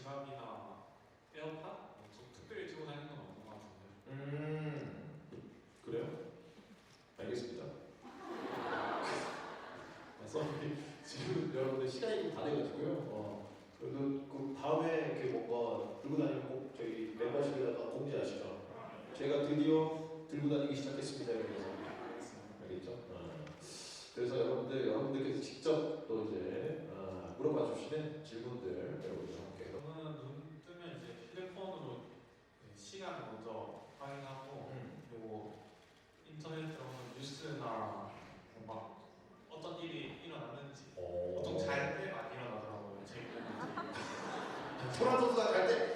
지갑이나 에어팟 뭐좀 특별히 들고 다니는 건 없는 것 같은데. 음 그래요? 알겠습니다. 그래서 지금 여러분들 시간이 좀다 돼가지고요. 어, 그래도 그 다음에 이렇게 뭔가 들고 다니면 꼭 저희 멤버십에다가 공지하시죠. 제가 드디어 들고 다니기 시작했습니다. 이러면서. 알겠죠? 어. 도란 선수가 갈 때,